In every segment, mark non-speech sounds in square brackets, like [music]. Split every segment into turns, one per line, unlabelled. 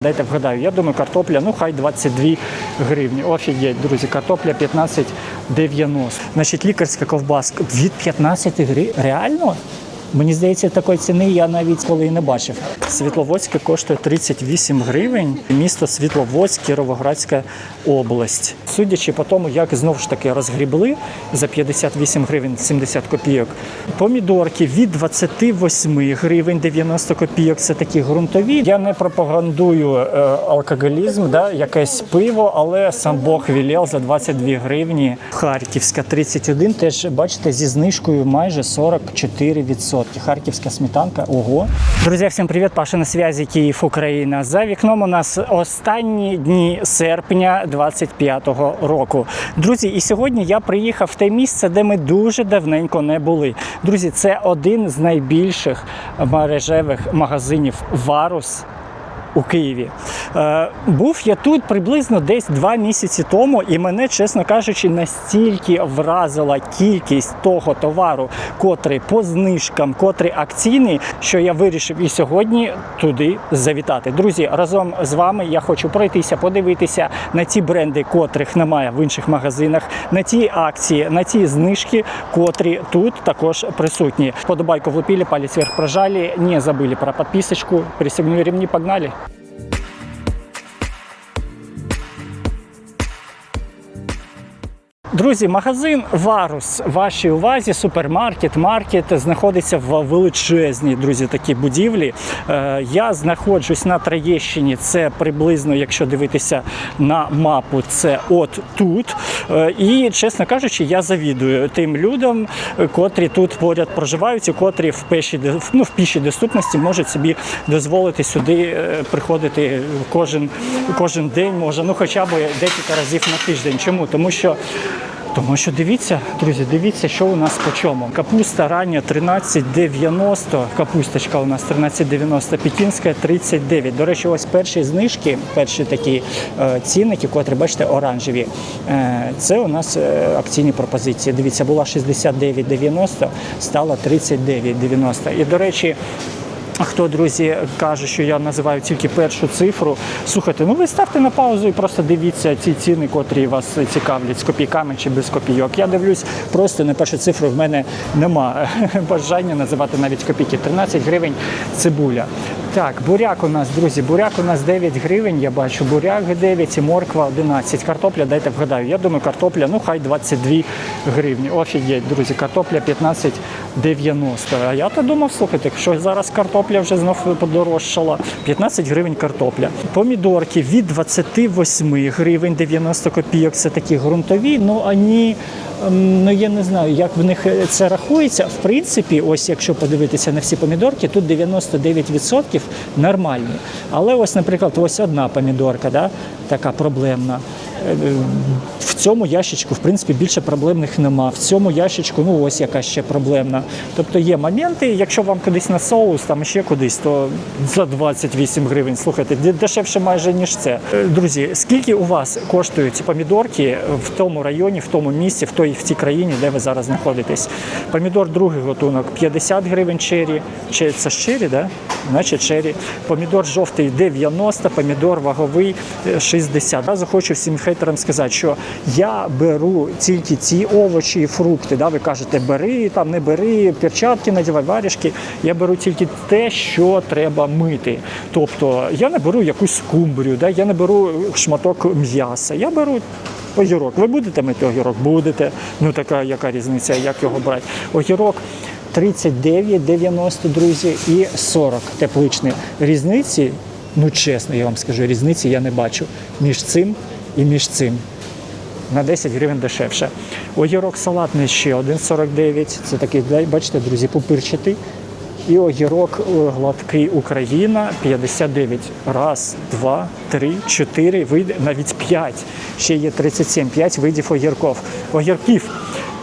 Дайте вгадаю, я думаю, картопля, ну хай 22 гривні. Офігеть, друзі, картопля 15,90. Значить, лікарська ковбаска від 15 гривень. Реально? Мені здається, такої ціни я навіть коли і не бачив. Світловодське коштує 38 гривень. Місто Світловодськ, Кіровоградська область. Судячи по тому, як знову ж таки розгрібли за 58 гривень 70 копійок. Помідорки від 28 гривень 90 копійок. Це такі ґрунтові. Я не пропагандую е, алкоголізм, да, якесь пиво, але сам Бог вілів за 22 гривні. Харківська 31, теж бачите, зі знижкою майже 44%. Харківська сметанка. Ого. Друзі, всім привіт! Паша на связі Київ, Україна. За вікном у нас останні дні серпня 25-го року. Друзі, і сьогодні я приїхав в те місце, де ми дуже давненько не були. Друзі, це один з найбільших мережевих магазинів Варус у Києві. Е, був я тут приблизно десь два місяці тому, і мене, чесно кажучи, настільки вразила кількість того товару, котрий по знижкам, котрий акційний, що я вирішив і сьогодні туди завітати. Друзі, разом з вами я хочу пройтися, подивитися на ті бренди, котрих немає в інших магазинах, на ті акції, на ті знижки, котрі тут також присутні. Подобайку влупили, палец вверх прожали, не забыли про подписочку, пристегнули ремни, погнали. you Друзі, магазин Варус вашій увазі, супермаркет, маркет знаходиться в величезній друзі такі будівлі. Е, Я знаходжусь на Троєщині. Це приблизно, якщо дивитися на мапу, це от тут. Е, І, чесно кажучи, я завідую тим людям, котрі тут поряд проживають, і котрі в пешій, ну, в пішій доступності можуть собі дозволити сюди е, приходити кожен, кожен день, може, ну хоча б декілька разів на тиждень. Чому? Тому що тому що дивіться, друзі, дивіться, що у нас по чому. Капуста рання 13,90, капусточка у нас 13,90, пекінська 39. До речі, ось перші знижки, перші такі е, цінники, котрі бачите, оранжеві. Е, це у нас е, акційні пропозиції. Дивіться, була 69,90, стала 39,90. І до речі. Хто, друзі, каже, що я називаю тільки першу цифру. Слухайте, ну ви ставте на паузу і просто дивіться ці ціни, котрі вас цікавлять з копійками чи без копійок. Я дивлюсь просто на першу цифру. В мене нема [laughs] бажання називати навіть копійки. 13 гривень цибуля. Так, буряк у нас, друзі, буряк у нас 9 гривень. Я бачу буряк 9 і морква 11. Картопля, дайте вгадаю. Я думаю, картопля, ну хай 22 гривні. Офігеть, друзі, картопля 15,90. А я то думав, слухайте, що зараз картопля вже знов подорожчала. 15 гривень картопля. Помідорки від 28 гривень 90 копійок. Це такі ґрунтові. Ну ані, ем, ну я не знаю, як в них це рахується. В принципі, ось якщо подивитися на всі помідорки, тут 99% нормальні. Але ось, наприклад, ось одна помідорка, да, така проблемна. Е, В цьому ящичку, в принципі, більше проблемних нема. В цьому ящичку, ну ось яка ще проблемна. Тобто є моменти, якщо вам кудись на соус, там ще кудись, то за 28 гривень. Слухайте, дешевше майже ніж це. Е, Друзі, скільки у вас коштують помідорки в тому районі, в тому місці, в той в тій країні, де ви зараз знаходитесь? Помідор другий готунок 50 гривень чері. Чи це чері, да? Значить чері. Помідор жовтий 90, помідор ваговий е, 60. Разу хочу всім хейтерам сказати, що я беру тільки ці овочі і фрукти. Да? Ви кажете, бери, там не бери, перчатки надівай, варішки. Я беру тільки те, що треба мити. Тобто я не беру якусь скумбрію, да? я не беру шматок м'яса. Я беру огірок. Ви будете мити огірок? Будете. Ну така яка різниця, як його брати? Огірок 39,90, друзі, і 40 тепличний. Різниці, ну чесно, я вам скажу, різниці я не бачу між цим і між цим. На 10 гривень дешевше. Огірок салатний ще 1,49. Це такий, бачите, друзі, пупирчатий. І огірок е, гладкий Україна 59. Раз, два, три, чотири, вийде навіть п'ять. Ще є 37, 5 видів огірків. Огірків.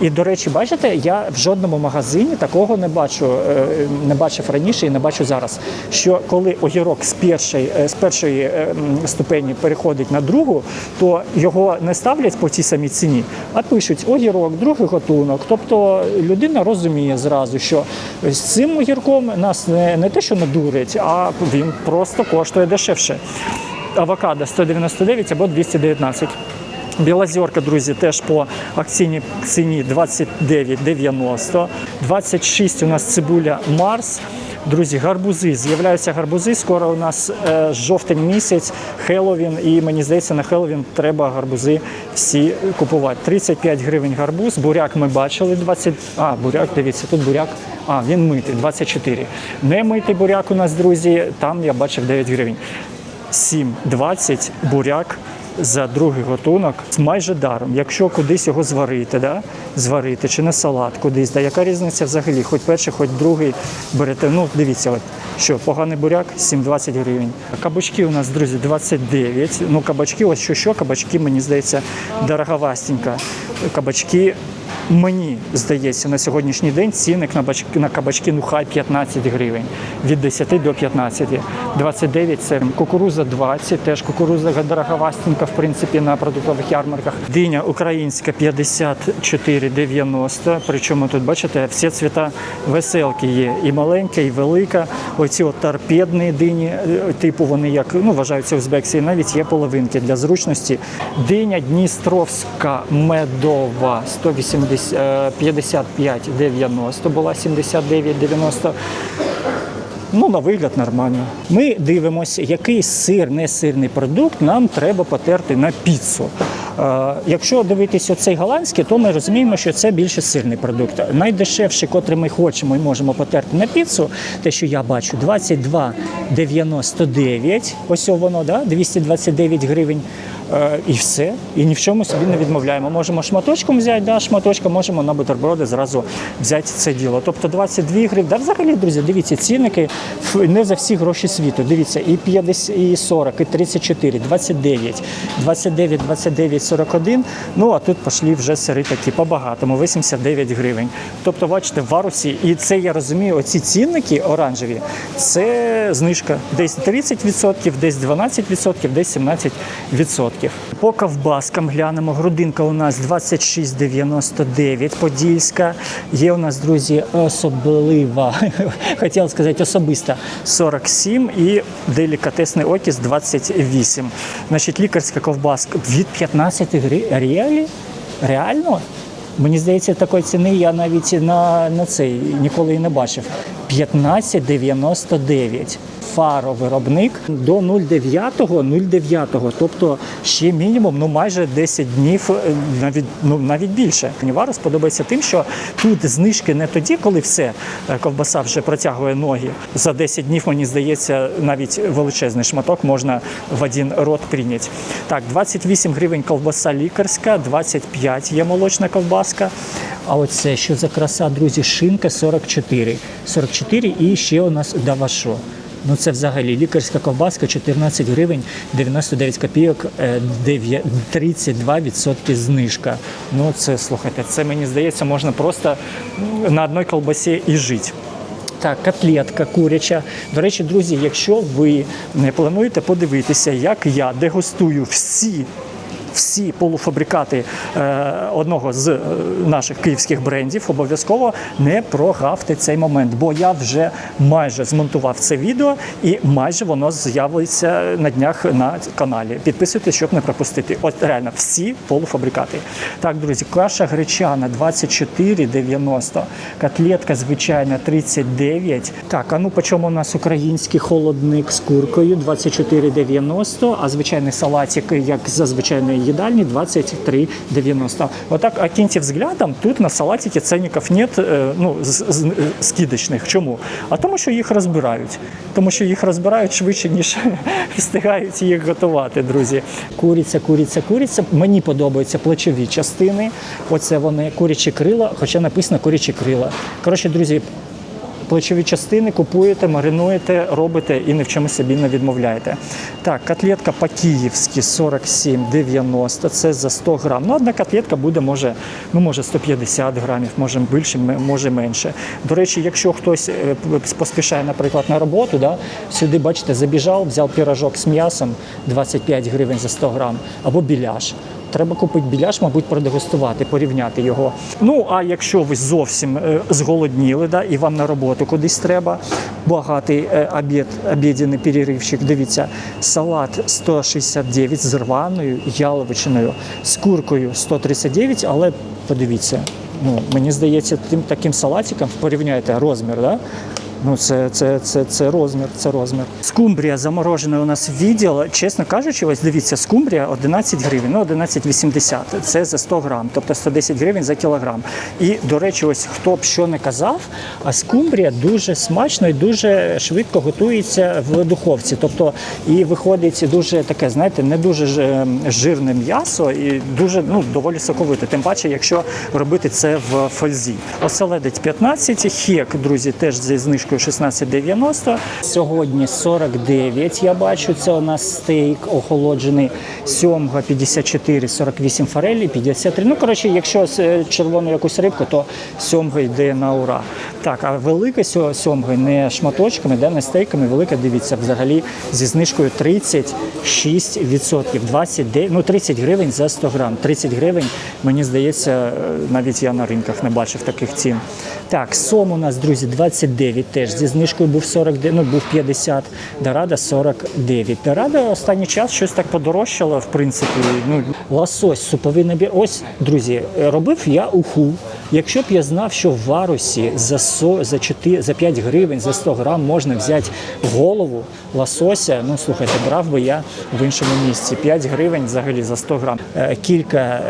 І до речі, бачите, я в жодному магазині такого не бачу, е, не бачив раніше і не бачу зараз. Що коли огірок з першої, е, з першої е, ступені переходить на другу, то його не ставлять по тій самій ціні, а пишуть огірок, другий готунок. Тобто людина розуміє зразу, що з цим огірком нас не, не те, що надурить, а він просто коштує дешевше. Авокадо 199 або 219. Білозерка, друзі, теж по акційній ціні 29,90. 26 у нас цибуля Марс. Друзі, гарбузи. З'являються гарбузи. Скоро у нас е, жовтень місяць, Хеллоуін, і мені здається, на Хеллоуін треба гарбузи всі купувати. 35 гривень гарбуз. Буряк ми бачили 20. А, буряк, дивіться, тут буряк. А, він митий, 24. Не митий буряк у нас, друзі, там я бачив 9 гривень. 7,20 буряк за другий готунок з майже даром. Якщо кудись його зварити, да? зварити чи на салат кудись, да? яка різниця взагалі? Хоч перший, хоч другий берете. Ну, дивіться, от що поганий буряк 7,20 гривень. Кабачки у нас, друзі, 29. Ну, кабачки, ось що, що кабачки, мені здається, дороговастенько. Кабачки Мені здається, на сьогоднішній день цінник на бачки на кабачки ну хай 15 гривень від 10 до 15. 29 це кукуруза 20, теж кукуруза дороговастенька, в принципі, на продуктових ярмарках. Диня українська 54,90. Причому тут, бачите, всі цвіта веселки є. І маленька, і велика. Оці от торпедні дині, е, типу вони як ну, вважаються узбекці, навіть є половинки для зручності. Диня Дністровська медова 180, е, 55,90 була 79,90. Ну, на вигляд нормально. Ми дивимося, який сир, не сирний продукт нам треба потерти на піцу. Е, якщо дивитися цей голландський, то ми розуміємо, що це більше сирний продукт. Найдешевший, котрий ми хочемо і можемо потерти на піцу, те, що я бачу, 22,99. Ось воно, да? 229 гривень. Е, І все. І ні в чому собі не відмовляємо. Можемо шматочком взяти, да, шматочком можемо на бутерброди зразу взяти це діло. Тобто 22 гривні. Да, взагалі, друзі, дивіться, цінники не за всі гроші світу. Дивіться, і 50, і 40, і 34, 29, 29, 29, 41. Ну а тут пішли вже сири такі по-багатому, 89 гривень. Тобто, бачите, в варусі, і це я розумію, оці цінники оранжеві, це знижка. Десь 30%, десь 12%, десь 17%. По ковбаскам глянемо. Грудинка у нас 26,99 подільська. Є у нас, друзі, особлива, [laughs] хотів сказати особиста 47 і делікатесний окіс 28. Значить, лікарська ковбаска від 15 гривень. Реально? Мені здається, такої ціни я навіть на, на цей ніколи і не бачив. 15,99. Фаро-виробник до 0,9, 0,9, тобто ще мінімум ну майже 10 днів, е, навіть ну навіть більше. Варус подобається тим, що тут знижки не тоді, коли все е, ковбаса вже протягує ноги. За 10 днів мені здається, навіть величезний шматок можна в один рот прийняти. Так, 28 гривень ковбаса лікарська, 25 є молочна ковбаска. А оце що за краса, друзі, шинка 44. 44 і ще у нас давашо. Ну це взагалі лікарська ковбаска 14 гривень 99 копійок, е, 9 32% знижка. Ну це слухайте, це мені здається, можна просто на одній колбасі і жити. Так, котлетка куряча. До речі, друзі, якщо ви не плануєте подивитися, як я дегустую всі. Всі полуфабрикати е, одного з е, наших київських брендів обов'язково не прогавте цей момент, бо я вже майже змонтував це відео і майже воно з'явиться на днях на каналі. Підписуйтесь, щоб не пропустити. От реально всі полуфабрикати. Так, друзі, каша гречана 24,90, котлетка звичайна 39. Так, а ну по чому у нас український холодник з куркою 24,90, а звичайний салатик, як за звичайної їдальні, 23,90. Отак, окиньте взглядом, тут на салатике ценників нет, е, ну, скидочних. Чому? А тому, що їх розбирають. Тому що їх розбирають швидше, ніж [laughs] встигають їх готувати, друзі. Куриця, куриця, куриця. Мені подобаються плечові частини. Оце вони курячі крила, хоча написано курячі крила. Коротше, друзі, плечові частини купуєте, маринуєте, робите і ні в чому собі не відмовляєте. Так, котлетка по-київськи 47,90, це за 100 грам. Ну, одна котлетка буде, може, ну, може 150 грамів, може більше, може менше. До речі, якщо хтось е, поспішає, наприклад, на роботу, да, сюди, бачите, забіжав, взяв пірожок з м'ясом 25 гривень за 100 грам, або біляш. Треба купити біляш, мабуть, продегустувати, порівняти його. Ну а якщо ви зовсім е, зголодніли, да, і вам на роботу кудись треба, багатий е, обід, обідний переривчик. Дивіться, салат 169 з рваною яловичиною, з куркою 139, але подивіться, ну мені здається, тим таким салатиком порівняйте розмір, да? Ну, це, це, це, це розмір, це розмір. Скумбрія заморожена у нас відділ. Чесно кажучи, ось дивіться, скумбрія 11 гривень, ну 11,80. Це за 100 грам, тобто 110 гривень за кілограм. І, до речі, ось хто б що не казав, а скумбрія дуже смачно і дуже швидко готується в духовці. Тобто і виходить дуже таке, знаєте, не дуже ем, жирне м'ясо і дуже ну, доволі соковите. Тим паче, якщо робити це в фользі. Оселедець 15, хек, друзі, теж зі знижкою 16,90. Сьогодні 49, я бачу, це у нас стейк охолоджений. Сьомга 54, 48 форелі, 53. Ну, коротше, якщо е, червону якусь рибку, то сьомга йде на ура. Так, а велика сьо- сьомга не шматочками, да, не стейками, велика, дивіться, взагалі зі знижкою 36%. 29, ну 30 гривень за 100 грам. 30 гривень, мені здається, е, навіть я на ринках не бачив таких цін. Так, сом у нас, друзі, 29 теж. Зі знижкою був 49, ну був 50, Дорада 49. Дорада останній час щось так подорожчало, в принципі. Ну, лосось, суповий набір. Ось, друзі, робив я уху. Якщо б я знав, що в варусі за, со, за, 4, за 5 гривень, за 100 грам можна взяти голову лосося, ну слухайте, брав би я в іншому місці. 5 гривень взагалі за 100 грам. Е, Кілька е,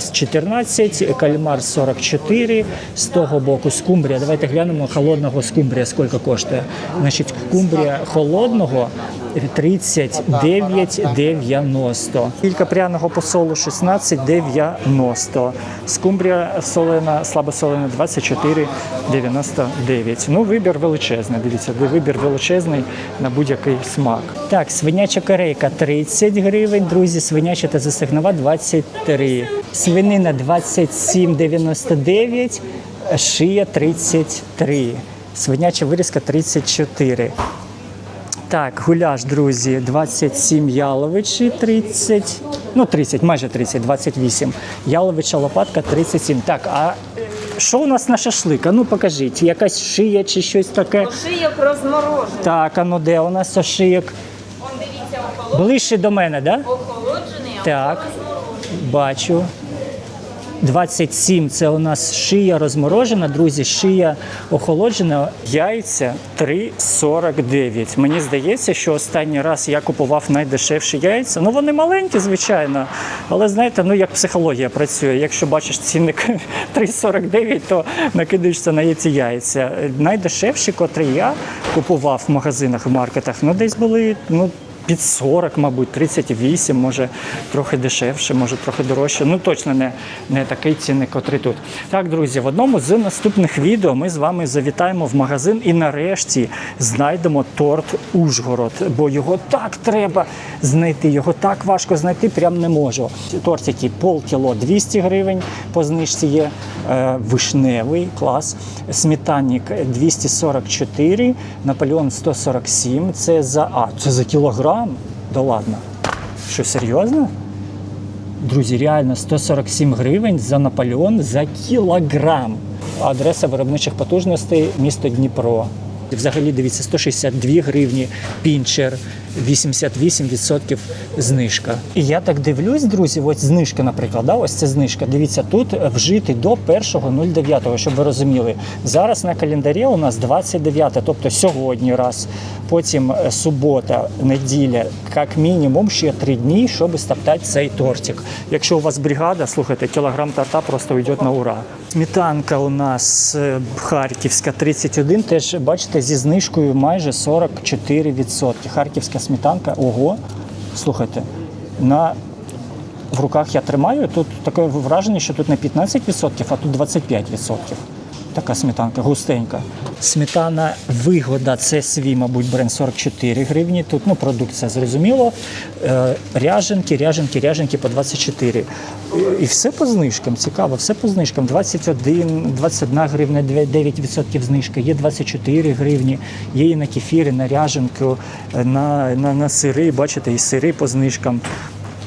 з 14, кальмар 44, з того боку скумбрія. Давайте глянемо холодного скумбрія, скільки коштує. Значить, скумбрія холодного 39,90. Кілька пряного посолу 16,90. Скумбрія солена, слабосолена 24,99. Ну, вибір величезний. Дивіться, вибір величезний на будь-який смак. Так, свиняча корейка 30 гривень, друзі, свиняча та застигнова 23. Свинина 27,99, шия 33. Свиняча вирізка 34. Так, гуляш, друзі, 27 яловичі, 30, ну 30, майже 30, 28. Яловича лопатка 37. Так, а що у нас на шашлик? А ну покажіть, якась шия чи щось таке.
Шийок розморожений.
Так, а ну де у нас шияк?
Он дивіться, охолоджений.
Ближче до мене, да?
охолоджений, а
Так.
розморожений.
Бачу. 27 це у нас шия розморожена, друзі, шия охолоджена. Яйця 3,49. Мені здається, що останній раз я купував найдешевші яйця. Ну вони маленькі, звичайно. Але знаєте, ну як психологія працює. Якщо бачиш цінник [laughs] 3,49, то накидаєшся на ці яйця. Найдешевші, котрі я купував в магазинах, в маркетах, ну десь були ну, під 40, мабуть, 38, може трохи дешевше, може трохи дорожче. Ну точно не, не такий цінник, котрий тут. Так, друзі, в одному з наступних відео ми з вами завітаємо в магазин і нарешті знайдемо торт Ужгород, бо його так треба знайти. Його так важко знайти, прям не можу. Торт, який полкіло 200 гривень по знижці є. Е, вишневий клас, сметанник 244, Наполеон 147. Це за а, це за кілограм? Да ладно. Що серйозно? Друзі, реально 147 гривень за Наполеон за кілограм. Адреса виробничих потужностей місто Дніпро. Взагалі, дивіться, 162 гривні, пінчер, 88% знижка. І я так дивлюсь, друзі, ось знижка, наприклад, да, ось це знижка. Дивіться, тут вжити до 1.09, щоб ви розуміли. Зараз на календарі у нас 29, тобто сьогодні раз, потім е, субота, неділя, як мінімум ще три дні, щоб стоптати цей тортик. Якщо у вас бригада, слухайте, кілограм торта просто йде на ура. Сметанка у нас е, харківська 31, теж бачите, зі знижкою майже 44%. Харківська сметанка, ого, слухайте, на в руках я тримаю, тут таке враження, що тут не 15%, а тут 25%. Така сметанка, густенька. Сметана вигода, це свій, мабуть, бренд 44 гривні. Тут ну, продукція зрозуміло. Е, ряженки, ряженки, ряженки по 24. І- все по знижкам, цікаво, все по знижкам. 21, 21 гривня, 9% знижка, є 24 гривні, є і на кефіри, на ряженку, е, на, на, на сири, бачите, і сири по знижкам.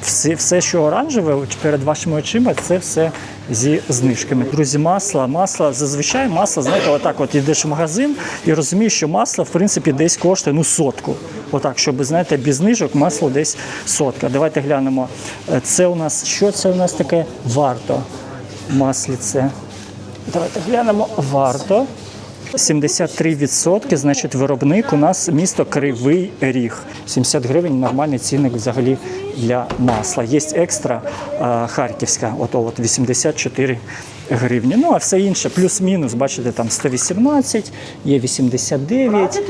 Все, все, що оранжеве перед вашими очима, це все зі знижками. Друзі, масло, масло, зазвичай масло, знаєте, отак от йдеш в магазин і розумієш, що масло, в принципі, десь коштує ну, сотку. Отак, щоб, знаєте, без знижок масло десь сотка. Давайте глянемо. Е, Це у нас, що це у нас таке варто? Масліце. Давайте глянемо варто. 73%, значить, виробник у нас місто Кривий Ріг. 70 гривень нормальний цінник взагалі для масла. Є екстра харківська, от 84 гривні. Ну а все інше, плюс-мінус, бачите, там 118, є 89,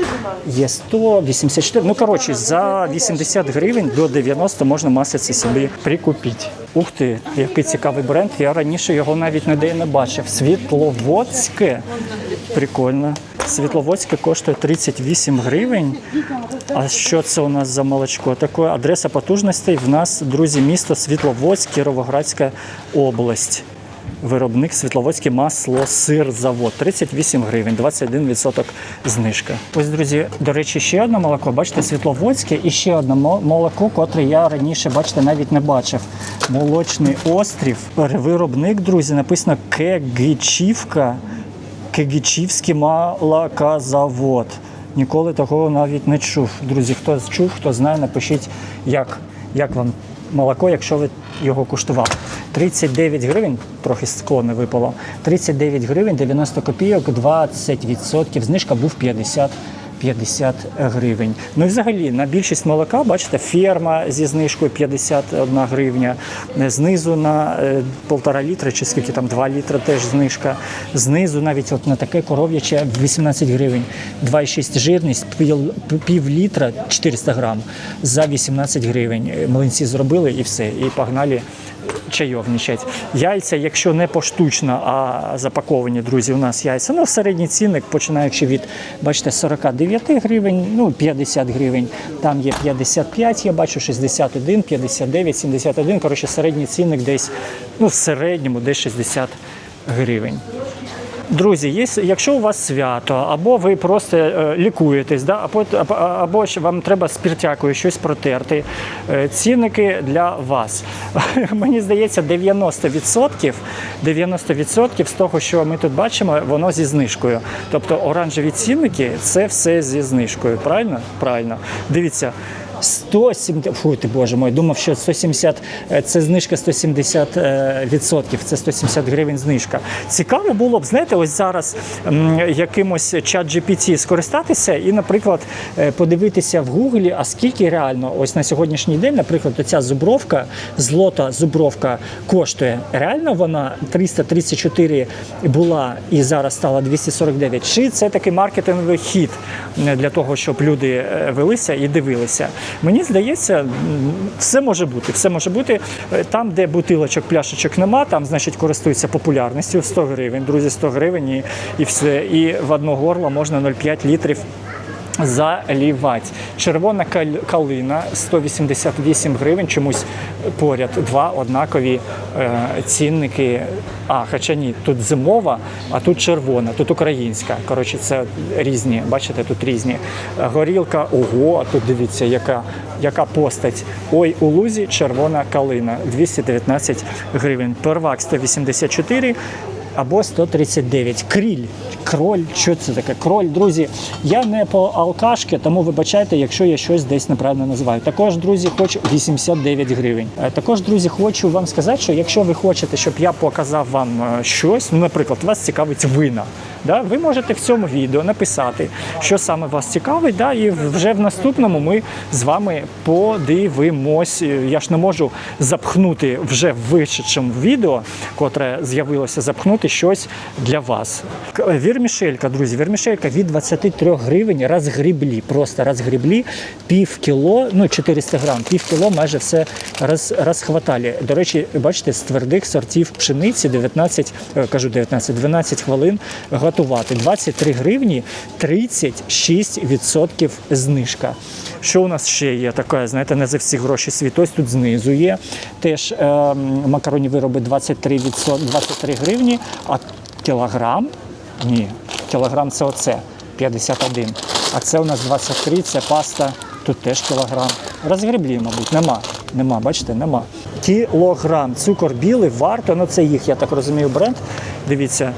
є 100, 84. Ну коротше, за 80 гривень до 90 можна маслиці собі прикупити. Ух ти, який цікавий бренд. Я раніше його навіть ніде не бачив. Світловодське. Прикольно. Світловодське коштує 38 гривень. А що це у нас за молочко? Таке адреса потужностей в нас, друзі, місто Світловодськ, Кіровоградська область. Виробник Світловодський маслосирзавод 38 гривень, 21% знижка. Ось, друзі, до речі, ще одне молоко. Бачите, Світловодське і ще одне молоко, котре я раніше, бачите, навіть не бачив. Молочний острів. Виробник, друзі, написано Кегичівка. Кегичівський молокозавод. Ніколи такого навіть не чув. Друзі, хто чув, хто знає, напишіть, як, як вам молоко, якщо ви його куштували. 39 гривень, трохи скло не випало. 39 гривень, 90 копійок, 20%. Знижка був 50 50 гривень. Ну і взагалі на більшість молока, бачите, ферма зі знижкою 51 гривня. Знизу на е, полтора літра, чи скільки там 2 літра теж знижка. Знизу навіть от на таке коров'яче 18 гривень. 2,6 жирність, пів, літра 400 грам за 18 гривень. Е, Млинці зробили і все. І погнали чайовничать. Яйця, якщо не поштучно, а запаковані, друзі, у нас яйця. Ну, середній цінник, починаючи від, бачите, 49 гривень, ну, 50 гривень. Там є 55, я бачу, 61, 59, 71. Коротше, середній цінник десь, ну, в середньому десь 60 гривень. Друзі, якщо у вас свято, або ви просто е, лікуєтесь, да, або, або, вам треба спіртякою щось протерти, е, цінники для вас. [laughs] Мені здається, 90%, 90% з того, що ми тут бачимо, воно зі знижкою. Тобто оранжеві цінники це все зі знижкою. Правильно? Правильно. Дивіться. 170, фу, ти боже мой, думав, що 170, е, це знижка 170 е, відсотків, це 170 гривень знижка. Цікаво було б, знаєте, ось зараз якимось чат GPT скористатися і, наприклад, е, подивитися в Гуглі, а скільки реально ось на сьогоднішній день, наприклад, оця зубровка, злота зубровка коштує. Реально вона 334 була і зараз стала 249. Чи це такий маркетинговий хід для того, щоб люди велися і дивилися? Мені здається, все може бути. Все може бути Е, там, де бутилочок, пляшечок нема, там значить користуються популярністю 100 гривень. Друзі, 100 гривень і, і все. І в одно горло можна 0,5 літрів. Залівати. Червона калина 188 гривень, чомусь поряд два однакові е, цінники. А, хоча ні, тут зимова, а тут червона, тут українська. Коротше, це різні. Бачите, тут різні. Е, Горілка, ого, тут дивіться, яка, яка постать. Ой, у лузі червона калина 219 гривень. Первак 184 або 139. Кріль. Кроль, що це таке? Кроль, друзі. Я не по алкашки, тому вибачайте, якщо я щось десь неправильно називаю. Також, друзі, хочу 89 гривень. Е, Також, друзі, хочу вам сказати, що якщо ви хочете, щоб я показав вам е, щось, ну, наприклад, вас цікавить вина. Да? Ви можете в цьому відео написати, що саме вас цікавить, да? і вже в наступному ми з вами подивимось. Я ж не можу запхнути вже в вишедшому відео, котре з'явилося, запхнути щось для вас. Вірмішелька, друзі, вірмішелька від 23 гривень розгріблі, просто розгріблі, пів кіло, ну 400 грам, пів кіло майже все роз, розхватали. До речі, бачите, з твердих сортів пшениці 19, е, кажу 19, 12 хвилин готувати. 23 гривні 36% знижка. Що у нас ще є таке, знаєте, не за всі гроші світ. Ось тут знизу є. Теж е, макаронні вироби 23, 23 гривні, а кілограм ні, кілограм це оце 51. А це у нас 23, це паста, тут теж кілограм. Розгреблі, мабуть, нема. Нема, бачите, нема. Кілограм. Цукор білий варто, ну це їх, я так розумію, бренд. Дивіться.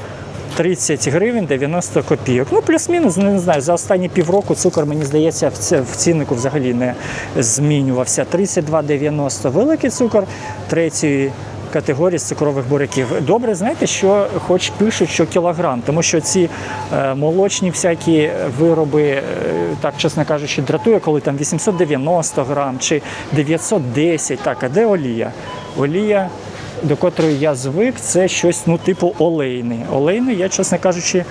30 гривень 90 копійок. Ну, плюс-мінус, не знаю. За останні півроку цукор, мені здається, в ціннику взагалі не змінювався. 32,90 великий цукор третьої категорії з цукрових буряків. Добре, знаєте, що хоч пишуть, що кілограм, тому що ці е, молочні всякі вироби, е, так чесно кажучи, дратує, коли там 890 грам чи 910. Так, а де олія? Олія до котрої я звик, це щось ну, типу олейний. Олейний, я, чесно кажучи,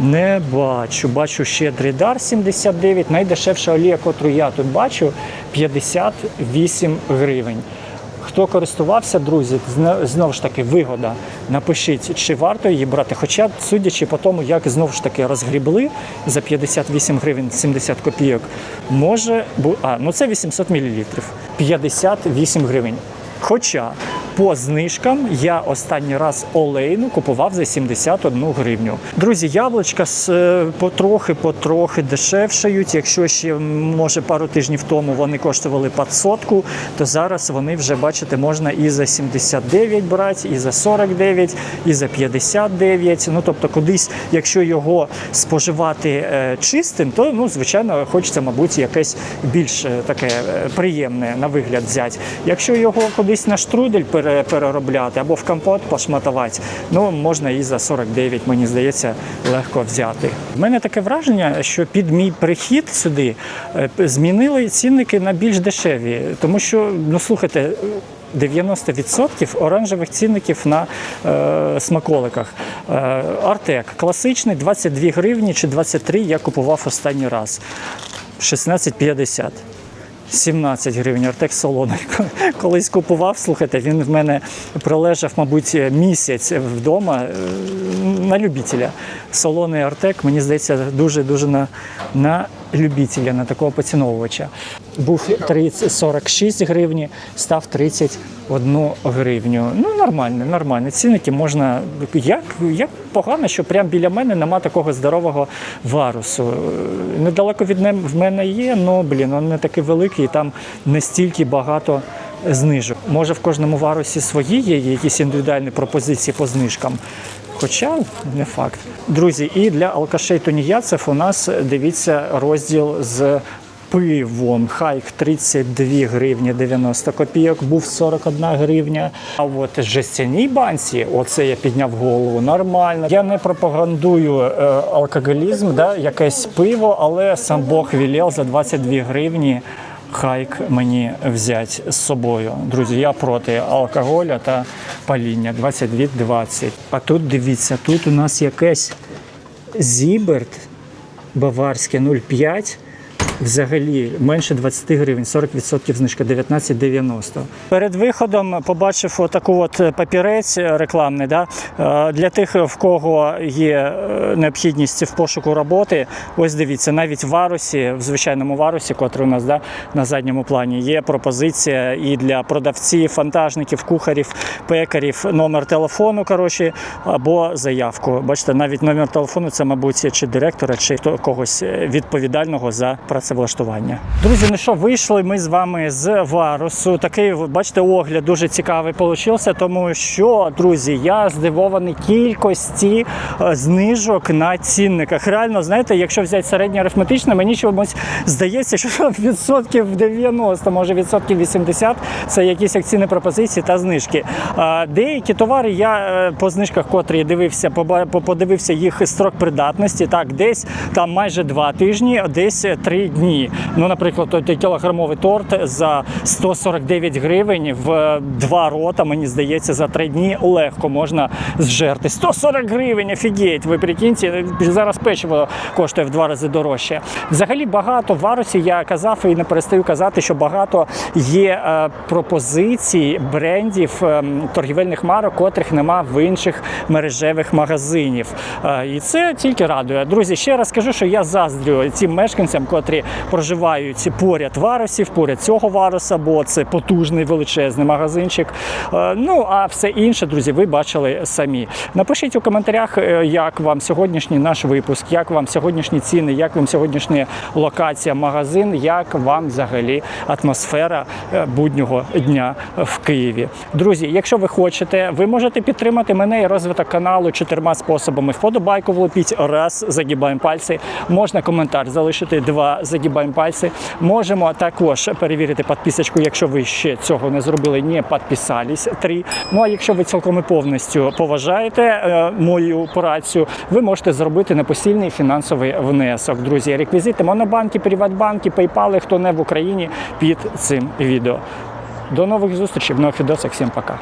не бачу. Бачу ще Дрідар 79, найдешевша олія, котру я тут бачу, 58 гривень. Хто користувався, друзі, знову ж таки вигода. Напишіть, чи варто її брати. Хоча, судячи по тому, як знову ж таки розгрібли за 58 гривень 70 копійок, може бу... а, ну це 800 мл. 58 гривень. Хоча по знижкам я останній раз олейну купував за 71 гривню. Друзі, яблучка з е, потрохи-потрохи дешевшають. Якщо ще може пару тижнів тому вони коштували під сотку, то зараз вони вже бачите, можна і за 79 брати, і за 49, і за 59. Ну тобто, кудись, якщо його споживати е, чистим, то ну звичайно хочеться, мабуть, якесь більш е, таке приємне на вигляд взяти. Якщо його кудись на штрудель пере- переробляти або в компот пошматувати, ну можна і за 49, мені здається, легко взяти. У мене таке враження, що під мій прихід сюди е, змінили цінники на більш дешеві, тому що ну слухайте. 90% оранжевих цінників на е, смаколиках. Е, Артек класичний 22 гривні чи 23 я купував останній раз. 16,50. 17 гривень Артек солоний. [laughs] Колись купував, слухайте, він в мене пролежав, мабуть, місяць вдома е, на любителя. Солоний Артек, мені здається, дуже-дуже на, на любителя, на такого поціновувача. Був 30, 46 гривні, став 31 гривню. Ну, нормально, нормально. Цінники можна. Як, як погано, що прямо біля мене нема такого здорового варусу. Недалеко від мене в мене є, але блін, він не такий великий, і там не стільки багато знижок. Може, в кожному варусі свої є якісь індивідуальні пропозиції по знижкам. Хоча не факт. Друзі, і для алкашей тоніяцев у нас дивіться розділ з пивом. Хайк 32 гривні 90 копійок, був 41 гривня. А от жестяній банці, оце я підняв голову, нормально. Я не пропагандую е, алкоголізм, да, якесь пиво, але сам Бог вілів за 22 гривні. Хайк мені взяти з собою. Друзі, я проти алкоголя та паління 22,20. А тут дивіться, тут у нас якесь Зіберт баварське 0,5. Взагалі менше 20 гривень, 40% знижка 19,90. Перед виходом побачив отаку от папірець рекламний. Да? Е, Для тих, в кого є е, необхідність в пошуку роботи. Ось дивіться, навіть в варусі, в звичайному варусі, котрий у нас да, на задньому плані, є пропозиція і для продавців, фантажників, кухарів, пекарів, номер телефону, коротше, або заявку. Бачите, навіть номер телефону це, мабуть, чи директора, чи когось відповідального за працевлаштування. Друзі, ну що, вийшли ми з вами з варусу. Такий, бачите, огляд дуже цікавий получився, тому що, друзі, я здивований кількості е, знижок на цінниках. Реально, знаєте, якщо взяти середнє арифметичне, мені чомусь здається, що відсотків 90, може відсотків 80 це якісь акційні пропозиції та знижки. Деякі товари я е, по знижках, котрі дивився, подивився їх строк придатності. Так, десь там майже два тижні, десь три дні. Дні. Ну, наприклад, той кілограмовий торт за 149 гривень в два рота, мені здається, за три дні легко можна зжерти. 140 гривень, офігеть, ви прикиньте, зараз печиво коштує в два рази дорожче. Взагалі багато в Варусі я казав і не перестаю казати, що багато є е, пропозицій брендів ем, торгівельних марок, котрих нема в інших мережевих магазинів. Е, І це тільки радує. Друзі, ще раз скажу, що я заздрю цим мешканцям, котрі проживають поряд варусів, поряд цього варуса, бо це потужний величезний магазинчик. Е, Ну а все інше, друзі, ви бачили самі. Напишіть у коментарях, е, як вам сьогоднішній наш випуск, як вам сьогоднішні ціни, як вам сьогоднішня локація, магазин, як вам взагалі атмосфера е, буднього дня в Києві. Друзі, якщо ви хочете, ви можете підтримати мене і розвиток каналу чотирма способами. Вподобайку влупіть раз, загибаємо пальці. Можна коментар залишити два, загибаємо пальці. Можемо також перевірити підписочку, якщо ви ще цього не зробили, не підписались. Три. Ну а якщо ви цілком і повністю поважаєте е, мою працю, ви можете зробити непосильний фінансовий внесок. Друзі, реквізити Монобанки, Приватбанки, PayPal, хто не в Україні під цим відео. До нових зустрічей, в нових відосах. Всім пока.